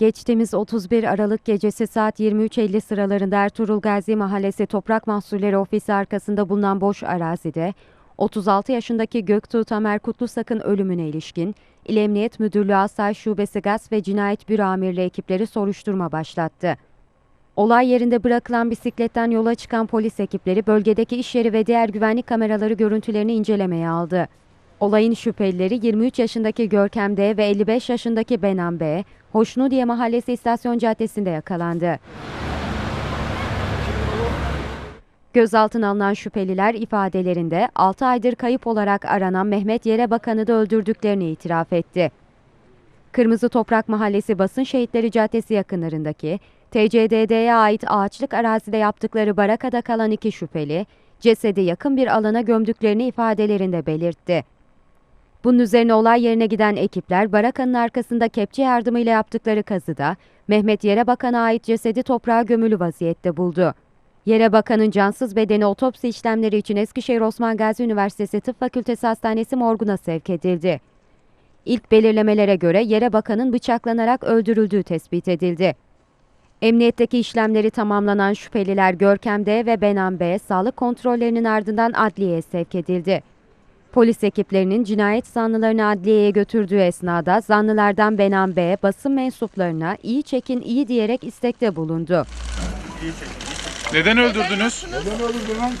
Geçtiğimiz 31 Aralık gecesi saat 23.50 sıralarında Ertuğrul Gazi Mahallesi Toprak Mahsulleri Ofisi arkasında bulunan boş arazide 36 yaşındaki Göktuğ Tamer Kutlusak'ın ölümüne ilişkin İl Emniyet Müdürlüğü Asayiş Şubesi Gaz ve Cinayet Büro Amirliği ekipleri soruşturma başlattı. Olay yerinde bırakılan bisikletten yola çıkan polis ekipleri bölgedeki iş yeri ve diğer güvenlik kameraları görüntülerini incelemeye aldı. Olayın şüphelileri 23 yaşındaki Görkem D ve 55 yaşındaki Benan B, Hoşnudiye Mahallesi İstasyon Caddesi'nde yakalandı. Gözaltına alınan şüpheliler ifadelerinde 6 aydır kayıp olarak aranan Mehmet Yerebakan'ı da öldürdüklerini itiraf etti. Kırmızı Toprak Mahallesi Basın Şehitleri Caddesi yakınlarındaki TCDD'ye ait ağaçlık arazide yaptıkları barakada kalan iki şüpheli, cesedi yakın bir alana gömdüklerini ifadelerinde belirtti. Bunun üzerine olay yerine giden ekipler barakanın arkasında kepçe yardımıyla yaptıkları kazıda Mehmet Yerebakan'a ait cesedi toprağa gömülü vaziyette buldu. Yerebakan'ın cansız bedeni otopsi işlemleri için Eskişehir Osman Gazi Üniversitesi Tıp Fakültesi Hastanesi morguna sevk edildi. İlk belirlemelere göre Yerebakan'ın bıçaklanarak öldürüldüğü tespit edildi. Emniyetteki işlemleri tamamlanan şüpheliler Görkem D ve Benan B sağlık kontrollerinin ardından adliyeye sevk edildi. Polis ekiplerinin cinayet zanlılarını adliyeye götürdüğü esnada zanlılardan Benan B basın mensuplarına iyi çekin iyi diyerek istekte bulundu. Neden öldürdünüz? Neden öldürdün lan?